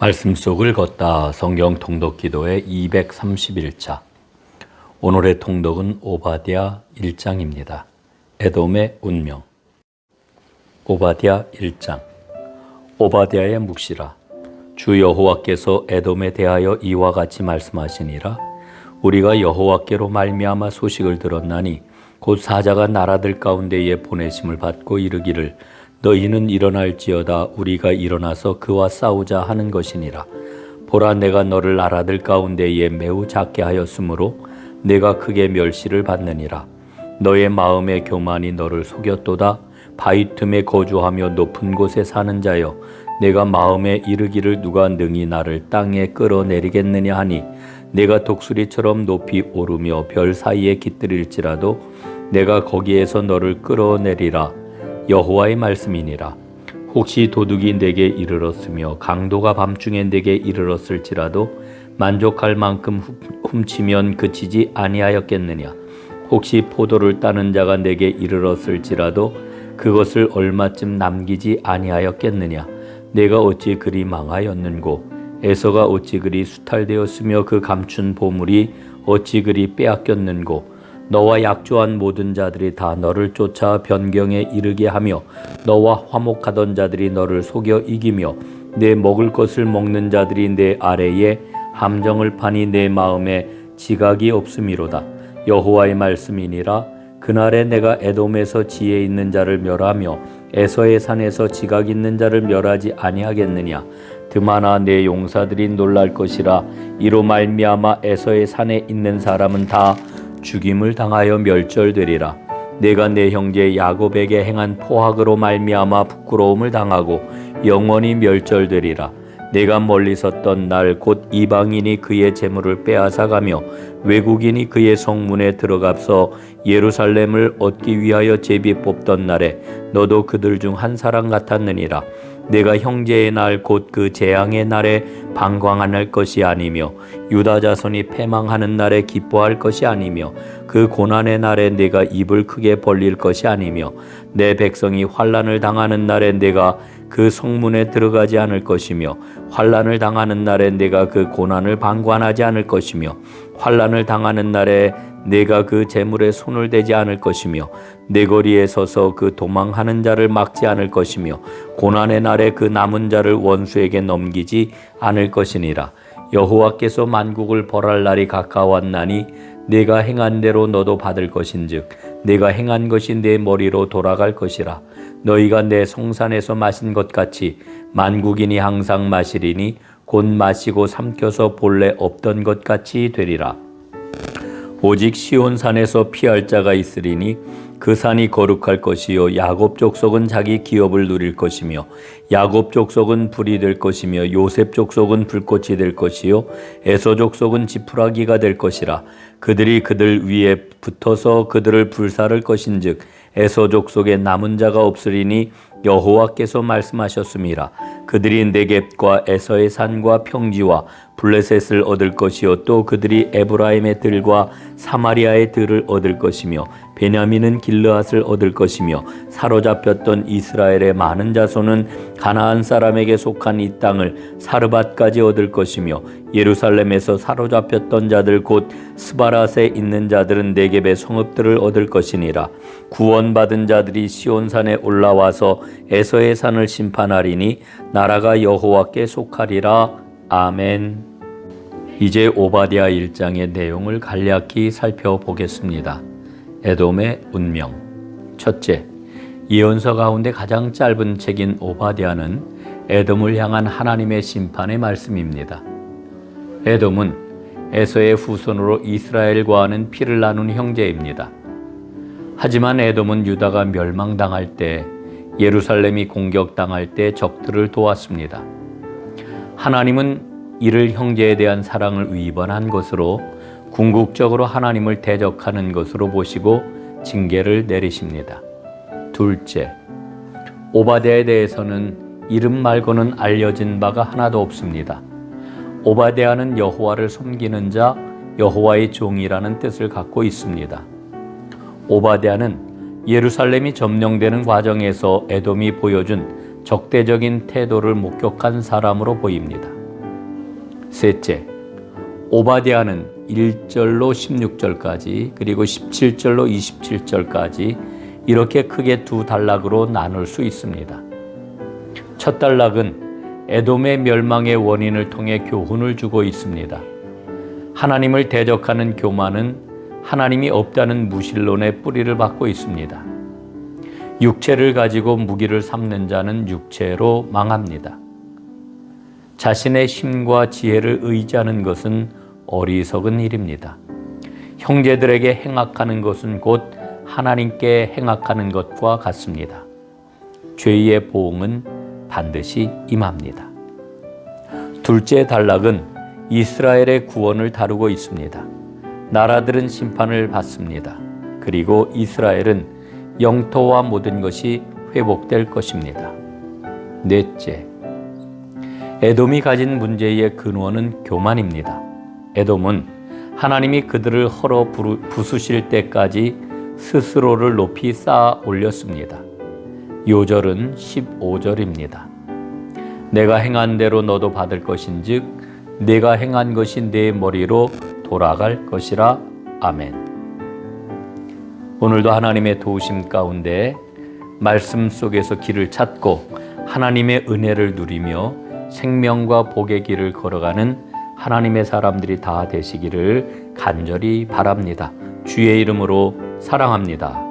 말씀 속을 걷다 성경 통독 기도의 231차. 오늘의 통독은 오바디아 1장입니다. 에돔의 운명. 오바디아 1장. 오바디아의 묵시라. 주 여호와께서 에돔에 대하여 이와 같이 말씀하시니라. 우리가 여호와께로 말미암아 소식을 들었나니 곧 사자가 나라들 가운데에 보내심을 받고 이르기를 너희는 일어날지어다 우리가 일어나서 그와 싸우자 하는 것이니라. 보라 내가 너를 나라들 가운데에 매우 작게 하였으므로 내가 크게 멸시를 받느니라. 너의 마음의 교만이 너를 속였도다. 바위 틈에 거주하며 높은 곳에 사는 자여 내가 마음에 이르기를 누가 능히 나를 땅에 끌어내리겠느냐 하니 내가 독수리처럼 높이 오르며 별 사이에 깃들일지라도 내가 거기에서 너를 끌어내리라 여호와의 말씀이니라. 혹시 도둑이 내게 이르렀으며 강도가 밤중에 내게 이르렀을지라도 만족할 만큼 훔치면 그치지 아니하였겠느냐? 혹시 포도를 따는 자가 내게 이르렀을지라도 그것을 얼마쯤 남기지 아니하였겠느냐? 내가 어찌 그리 망하였는고? 에서가 어찌 그리 수탈되었으며 그 감춘 보물이 어찌 그리 빼앗겼는고 너와 약조한 모든 자들이 다 너를 쫓아 변경에 이르게 하며 너와 화목하던 자들이 너를 속여 이기며 내 먹을 것을 먹는 자들이 내 아래에 함정을 파니 내 마음에 지각이 없음이로다. 여호와의 말씀이니라. 그날에 내가 에돔에서 지혜 있는 자를 멸하며 에서의 산에서 지각 있는 자를 멸하지 아니하겠느냐? 드마나 내 용사들이 놀랄 것이라. 이로 말미암아 에서의 산에 있는 사람은 다 죽임을 당하여 멸절되리라. 내가 내 형제 야곱에게 행한 포악으로 말미암아 부끄러움을 당하고 영원히 멸절되리라. 내가 멀리 섰던 날 곧 이방인이 그의 재물을 빼앗아가며 외국인이 그의 성문에 들어가서 예루살렘을 얻기 위하여 제비 뽑던 날에 너도 그들 중 한 사람 같았느니라 내가 형제의 날 곧 그 재앙의 날에 방광할 것이 아니며 유다 자손이 패망하는 날에 기뻐할 것이 아니며 그 고난의 날에 내가 입을 크게 벌릴 것이 아니며 내 백성이 환란을 당하는 날에 내가 그 성문에 들어가지 않을 것이며 환란을 당하는 날에 내가 그 고난을 방관하지 않을 것이며 환란을 당하는 날에 내가 그 재물에 손을 대지 않을 것이며 내 거리에 서서 그 도망하는 자를 막지 않을 것이며 고난의 날에 그 남은 자를 원수에게 넘기지 않을 것이니라. 여호와께서 만국을 벌할 날이 가까웠나니 내가 행한 대로 너도 받을 것인즉 내가 행한 것이 내 머리로 돌아갈 것이라. 너희가 내 성산에서 마신 것 같이 만국인이 항상 마시리니 곧 마시고 삼켜서 본래 없던 것 같이 되리라 오직 시온산에서 피할 자가 있으리니 그 산이 거룩할 것이요 야곱 족속은 자기 기업을 누릴 것이며 야곱 족속은 불이 될 것이며 요셉 족속은 불꽃이 될 것이요 에서 족속은 지푸라기가 될 것이라 그들이 그들 위에 붙어서 그들을 불사를 것인즉 에서 족속에 남은 자가 없으리니 여호와께서 말씀하셨습니다. 그들이 네겝과 에서의 산과 평지와 블레셋을 얻을 것이요 또 그들이 에브라임의 들과 사마리아의 들을 얻을 것이며 베냐민은 길르앗을 얻을 것이며 사로잡혔던 이스라엘의 많은 자손은 가나안 사람에게 속한 이 땅을 사르밧까지 얻을 것이며 예루살렘에서 사로잡혔던 자들 곧 스바랏에 있는 자들은 네겝의 성읍들을 얻을 것이니라 구원받은 자들이 시온산에 올라와서 에서의 산을 심판하리니 나라가 여호와께 속하리라 아멘. 이제 오바디아 1장의 내용을 간략히 살펴보겠습니다. 에돔의 운명. 첫째, 예언서 가운데 가장 짧은 책인 오바디아는 에돔을 향한 하나님의 심판의 말씀입니다. 에돔은 에서의 후손으로 이스라엘과는 피를 나눈 형제입니다. 하지만 에돔은 유다가 멸망당할 때 예루살렘이 공격당할 때 적들을 도왔습니다. 하나님은 이를 형제에 대한 사랑을 위반한 것으로 궁극적으로 하나님을 대적하는 것으로 보시고 징계를 내리십니다. 둘째, 오바데에 대해서는 이름 말고는 알려진 바가 하나도 없습니다. 오바데아는 여호와를 섬기는 자, 여호와의 종이라는 뜻을 갖고 있습니다. 오바데아는 예루살렘이 점령되는 과정에서 에돔이 보여준 적대적인 태도를 목격한 사람으로 보입니다. 셋째, 오바디아는 1절로 16절까지 그리고 17절로 27절까지 이렇게 크게 두 단락으로 나눌 수 있습니다. 첫 단락은 에돔의 멸망의 원인을 통해 교훈을 주고 있습니다. 하나님을 대적하는 교만은 하나님이 없다는 무신론의 뿌리를 받고 있습니다. 육체를 가지고 무기를 삼는 자는 육체로 망합니다. 자신의 힘과 지혜를 의지하는 것은 어리석은 일입니다. 형제들에게 행악하는 것은 곧 하나님께 행악하는 것과 같습니다. 죄의 보응은 반드시 임합니다. 둘째 단락은 이스라엘의 구원을 다루고 있습니다. 나라들은 심판을 받습니다. 그리고 이스라엘은 영토와 모든 것이 회복될 것입니다. 넷째, 에돔이 가진 문제의 근원은 교만입니다. 에돔은 하나님이 그들을 헐어 부수실 때까지 스스로를 높이 쌓아 올렸습니다. 요절은 15절입니다. 내가 행한 대로 너도 받을 것인즉 내가 행한 것이 내 머리로 돌아갈 것이라 아멘. 오늘도 하나님의 도우심 가운데 말씀 속에서 길을 찾고 하나님의 은혜를 누리며 생명과 복의 길을 걸어가는 하나님의 사람들이 다 되시기를 간절히 바랍니다. 주의 이름으로 사랑합니다.